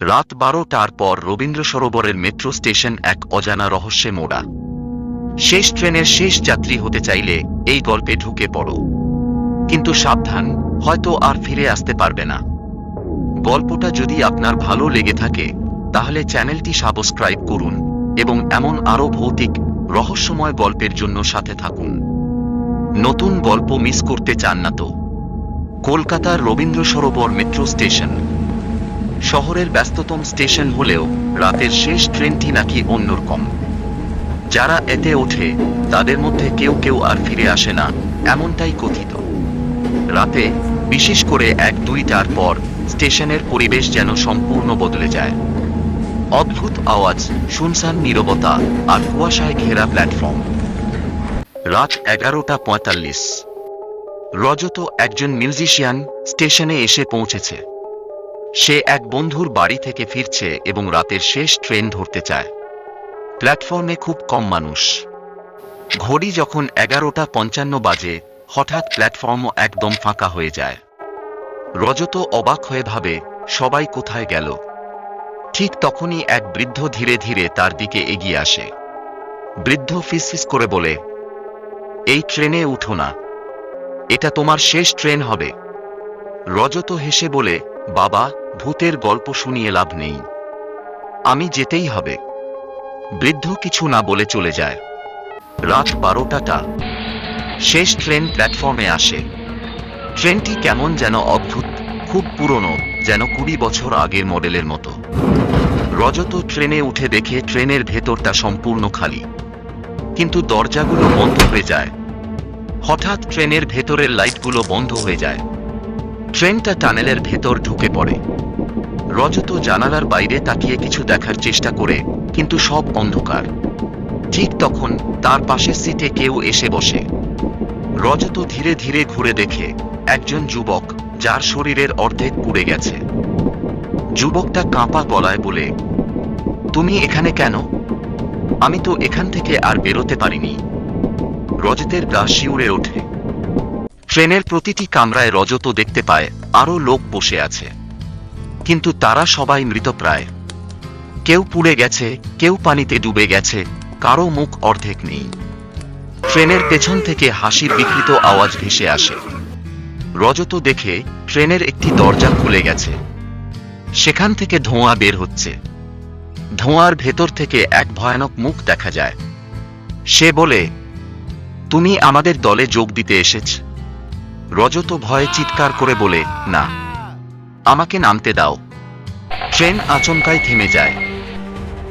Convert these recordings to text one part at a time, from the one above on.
রাত বারোটার পর রবীন্দ্র সরোবরের মেট্রো স্টেশন এক অজানা রহস্যে মোড়া। শেষ ট্রেনের শেষ যাত্রী হতে চাইলে এই গল্পে ঢুকে পড়ো। কিন্তু সাবধান, হয়তো আর ফিরে আসতে পারবে না। গল্পটা যদি আপনার ভালো লেগে থাকে, তাহলে চ্যানেলটি সাবস্ক্রাইব করুন এবং এমন আরও ভৌতিক, রহস্যময় গল্পের জন্য সাথে থাকুন। নতুন গল্প মিস করতে চান না তো। কলকাতার রবীন্দ্র সরোবর মেট্রো স্টেশন। শহরের ব্যস্ততম স্টেশন হলেও রাতের শেষ ট্রেনটি নাকি অন্যরকম। যারা এতে ওঠে, তাদের মধ্যে কেউ কেউ আর ফিরে আসে না, এমনটাই কথিত। রাতে, বিশেষ করে এক দুইটার পর, স্টেশনের পরিবেশ যেন সম্পূর্ণ বদলে যায়। অদ্ভুত আওয়াজ শুনশান নীরবতা আর কুয়াশায় ঘেরা প্ল্যাটফর্ম। রাত এগারোটা পঁয়তাল্লিশ। রজত একজন মিউজিশিয়ান স্টেশনে এসে পৌঁছেছে। সে এক বন্ধুর বাড়ি থেকে ফিরছে এবং রাতের শেষ ট্রেন ধরতে চায়। প্ল্যাটফর্মে খুব কম মানুষ। ঘড়ি যখন এগারোটা পঞ্চান্ন বাজে, হঠাৎ প্ল্যাটফর্মও একদম ফাঁকা হয়ে যায়। রজত অবাক হয়ে ভাবে, সবাই কোথায় গেল? ঠিক তখনই এক বৃদ্ধ ধীরে ধীরে তার দিকে এগিয়ে আসে। বৃদ্ধ ফিসফিস করে বলে, এই ট্রেনে উঠো না। এটা তোমার শেষ ট্রেন হবে। রজত হেসে বলে, বাবা ভূতের গল্প শুনিয়ে লাভ নেই। আমি যেতেই হবে। বৃদ্ধ কিছু না বলে চলে যায়। রাত বারোটাটা। শেষ ট্রেন প্ল্যাটফর্মে আসে। ট্রেনটি কেমন যেন অদ্ভুত, খুব পুরনো, যেন কুড়ি বছর আগের মডেলের মতো। রজত ট্রেনে উঠে দেখে ট্রেনের ভেতরটা সম্পূর্ণ খালি। কিন্তু দরজাগুলো বন্ধ হয়ে যায়। হঠাৎ ট্রেনের ভেতরের লাইটগুলো বন্ধ হয়ে যায়। ট্রেনটা টানেলের ভেতর ঢুকে পড়ে। রজত জানালার বাইরে তাকিয়ে কিছু দেখার চেষ্টা করে, কিন্তু সব অন্ধকার। ঠিক তখন তার পাশের সিটে কেউ এসে বসে। রজত ধীরে ধীরে ঘুরে দেখে একজন যুবক, যার শরীরের অর্ধেক পুড়ে গেছে। যুবকটা কাঁপা গলায় বলে, তুমি এখানে কেন? আমি তো এখান থেকে আর বেরোতে পারিনি। রজতের গা শিউরে ওঠে। ট্রেনের প্রতিটি কামরায় রজত দেখতে পায়, আরও লোক বসে আছে। কিন্তু তারা সবাই মৃতপ্রায় কেউ পুড়ে গেছে, কেউ পানিতে ডুবে গেছে কারও মুখ অর্ধেক নেই। ট্রেনের পেছন থেকে হাসির বিকৃত আওয়াজ ভেসে আসে। রজত দেখে ট্রেনের একটি দরজা খুলে গেছে। সেখান থেকে ধোঁয়া বের হচ্ছে। ধোঁয়ার ভেতর থেকে এক ভয়ানক মুখ দেখা যায়। সে বলে, তুমি আমাদের দলে যোগ দিতে এসেছ। রজত ভয়ে চিৎকার করে বলে, না, আমাকে নামতে দাও। ট্রেন আচমকায় থেমে যায়।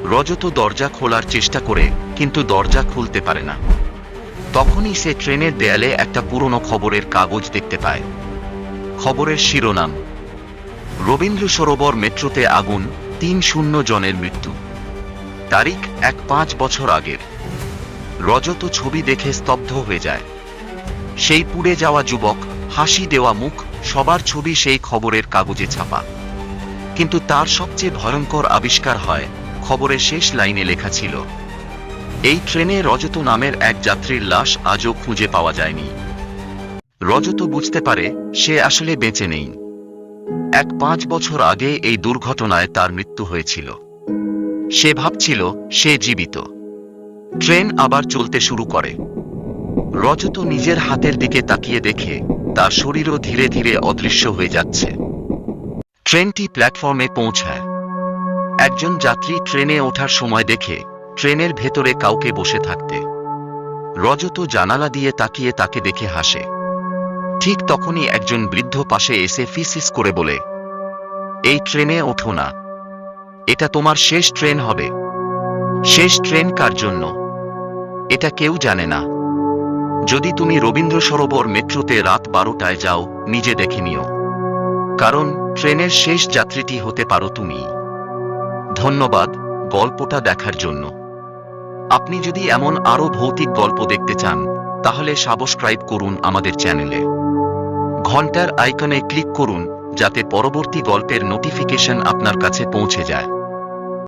রজত দরজা খোলার চেষ্টা করে, কিন্তু দরজা খুলতে পারে না। তখনই সে ট্রেনের দেয়ালে একটা পুরনো খবরের কাগজ দেখতে পায়। খবরের শিরোনাম, রবীন্দ্র সরোবর মেট্রোতে আগুন, তিন শূন্য জনের মৃত্যু। তারিখ এক পাঁচ বছর আগের। রজত ছবি দেখে স্তব্ধ হয়ে যায়। সেই পুড়ে যাওয়া যুবক, হাসি দেওয়া মুখ, সবার ছবি সেই খবরের কাগজে ছাপা। কিন্তু তার সবচেয়ে ভয়ঙ্কর আবিষ্কার হয়, খবরের শেষ লাইনে লেখা ছিল, এই ট্রেনে রজত নামের এক যাত্রীর লাশ আজও খুঁজে পাওয়া যায়নি। রজত বুঝতে পারে, সে আসলে বেঁচে নেই। এক পাঁচ বছর আগে এই দুর্ঘটনায় তার মৃত্যু হয়েছিল। সে ভাবছিল, সে জীবিত। ট্রেন আবার চলতে শুরু করে। রজত নিজের হাতের দিকে তাকিয়ে দেখে, তার শরীরও ধীরে ধীরে অদৃশ্য হয়ে যাচ্ছে। ট্রেনটি প্ল্যাটফর্মে পৌঁছায়। একজন যাত্রী ট্রেনে ওঠার সময় দেখে, ট্রেনের ভেতরে কাউকে বসে থাকতে। রজত জানালা দিয়ে তাকিয়ে তাকে দেখে হাসে। ঠিক তখনই একজন বৃদ্ধ পাশে এসে ফিসিস করে বলে, এই ট্রেনে ওঠো না। এটা তোমার শেষ ট্রেন হবে। শেষ ট্রেন কার জন্য? এটা কেউ জানে না। যদি তুমি রবীন্দ্র সরোবর মেট্রোতে রাত বারোটায় যাও, নিজে দেখে নিও। কারণ, ট্রেনের শেষ যাত্রীটি হতে পারো তুমি। ধন্যবাদ গল্পটা দেখার জন্য। আপনি যদি এমন আরও ভৌতিক গল্প দেখতে চান, তাহলে সাবস্ক্রাইব করুন আমাদের চ্যানেলে। ঘণ্টার আইকনে ক্লিক করুন, যাতে পরবর্তী গল্পের নোটিফিকেশন আপনার কাছে পৌঁছে যায়।